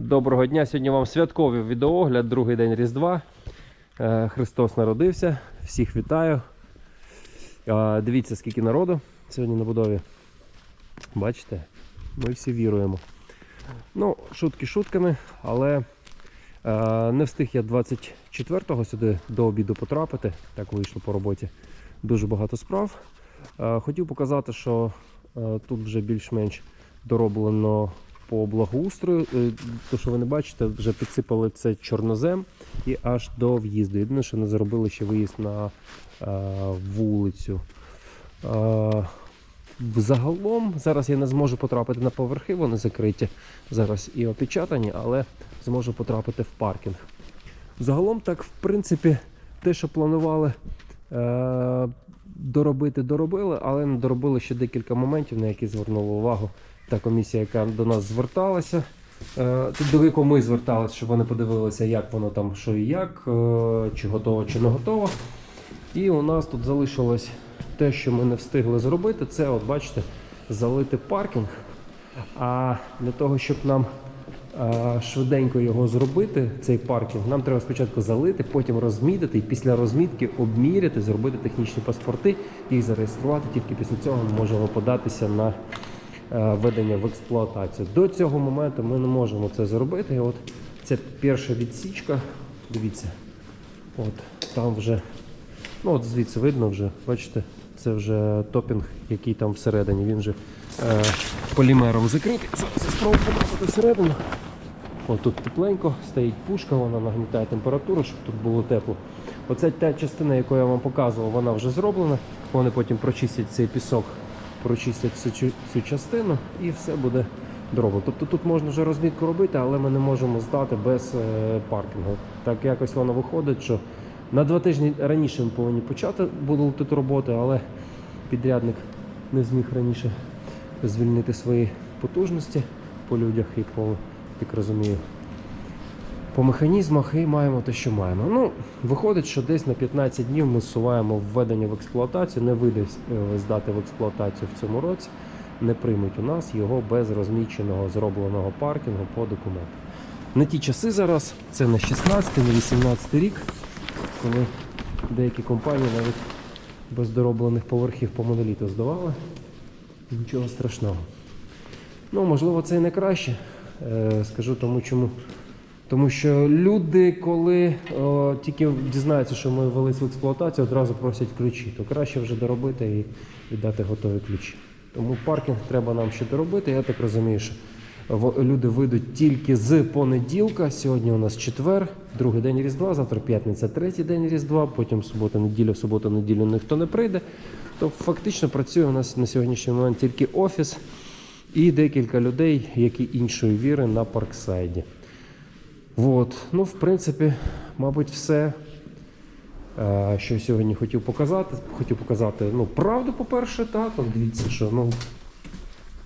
Доброго дня! Сьогодні вам святковий відеоогляд, другий день Різдва. Е, Христос народився. Всіх вітаю. Е, Дивіться, скільки народу сьогодні на будові. Бачите, ми всі віруємо. Ну, шутки шутками, але е, не встиг я 24-го сюди до обіду потрапити. Так вийшло по роботі. Дуже багато справ. Хотів показати, що тут вже більш-менш дороблено по благоустрою. Е, То, що ви не бачите, вже підсипали це чорнозем і аж до в'їзду. Єдине, що не зробили ще виїзд на е, вулицю. Е, Взагалом, зараз я не зможу потрапити на поверхи, вони закриті зараз і опечатані, але зможу потрапити в паркінг. Загалом, так, в принципі, те, що планували е, доробити, доробили, але не доробили ще декілька моментів, на які звернула увагу та комісія, яка до нас зверталася. Е, тут до яку ми зверталися, щоб вони подивилися, як воно там, що і як, е, чи готово, чи не готово. І у нас тут залишилось те, що ми не встигли зробити, це, от бачите, залити паркінг. А для того, щоб нам е, швиденько його зробити, цей паркінг, нам треба спочатку залити, потім розмітити, і після розмітки обміряти, зробити технічні паспорти, їх зареєструвати. Тільки після цього ми можемо податися на е, введення в експлуатацію. До цього моменту ми не можемо це зробити. І от це перша відсічка. Дивіться, от там вже, ну от звідси видно вже, бачите, це вже топінг, який там всередині. Він вже е, полімером закритий. Зараз спробую потрапити всередину. От тут тепленько, стоїть пушка, вона нагнітає температуру, щоб тут було тепло. Оця та частина, яку я вам показував, вона вже зроблена. Вони потім прочистять цей пісок, прочистять цю, цю- частину і все буде дроблено. Тобто тут можна вже розмітку робити, але ми не можемо здати без е, паркінгу. Так якось воно виходить, що на два тижні раніше ми повинні почати були тут роботи, але підрядник не зміг раніше звільнити свої потужності по людях і по, так розумію, по механізмах і маємо те, що маємо. Ну, виходить, що десь на 15 днів ми зсуваємо введення в експлуатацію, не вийде е, здати в експлуатацію в цьому році, не приймуть у нас його без розміченого зробленого паркінгу по документу. Не ті часи зараз, це не 16, не 18 рік, коли деякі компанії навіть без дороблених поверхів по моноліту здавали. Нічого страшного. Ну, можливо, це і не краще. Е, скажу тому, чому. Тому що люди, коли о, тільки дізнаються, що ми ввелись в експлуатацію, одразу просять ключі, то краще вже доробити і віддати готові ключі. Тому паркінг треба нам ще доробити. Я так розумію, що люди вийдуть тільки з понеділка. Сьогодні у нас четвер, другий день Різдва, завтра п'ятниця, третій день Різдва, потім субота, неділя, в суботу, неділю ніхто не прийде. То фактично працює у нас на сьогоднішній момент тільки офіс і декілька людей, які іншої віри на парксайді. От. Ну, в принципі, мабуть, все, е, що сьогодні хотів показати. Хотів показати ну, правду, по-перше, так. От дивіться, що ну,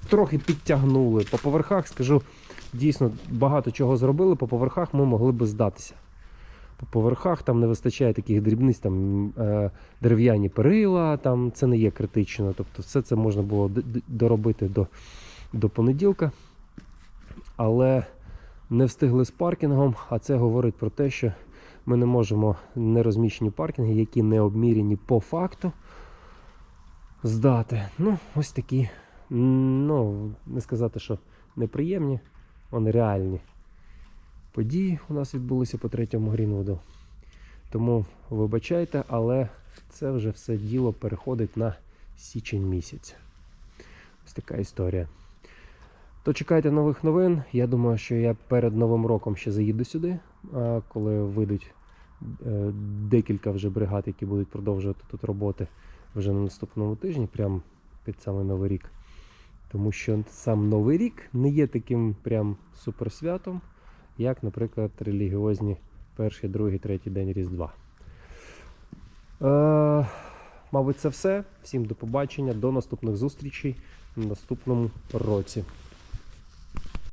трохи підтягнули. По поверхах, скажу, дійсно багато чого зробили, по поверхах ми могли би здатися. По поверхах там не вистачає таких дрібниць, там е, дерев'яні перила, там це не є критично. Тобто все це можна було доробити до, до понеділка. Але не встигли з паркінгом, а це говорить про те, що ми не можемо нерозміщені паркінги, які не обміряні по факту, здати. Ну, ось такі, ну, не сказати, що неприємні, вони реальні події у нас відбулися по третьому Грінвуду. Тому вибачайте, але це вже все діло переходить на січень місяць. Ось така історія. То чекайте нових новин. Я думаю, що я перед Новим роком ще заїду сюди, коли вийдуть е, декілька вже бригад, які будуть продовжувати тут роботи вже на наступному тижні, прямо під самий Новий рік. Тому що сам Новий рік не є таким прям суперсвятом, як, наприклад, релігіозні перший, другий, третій день Різдва. Е, мабуть, це все. Всім до побачення, до наступних зустрічей в наступному році.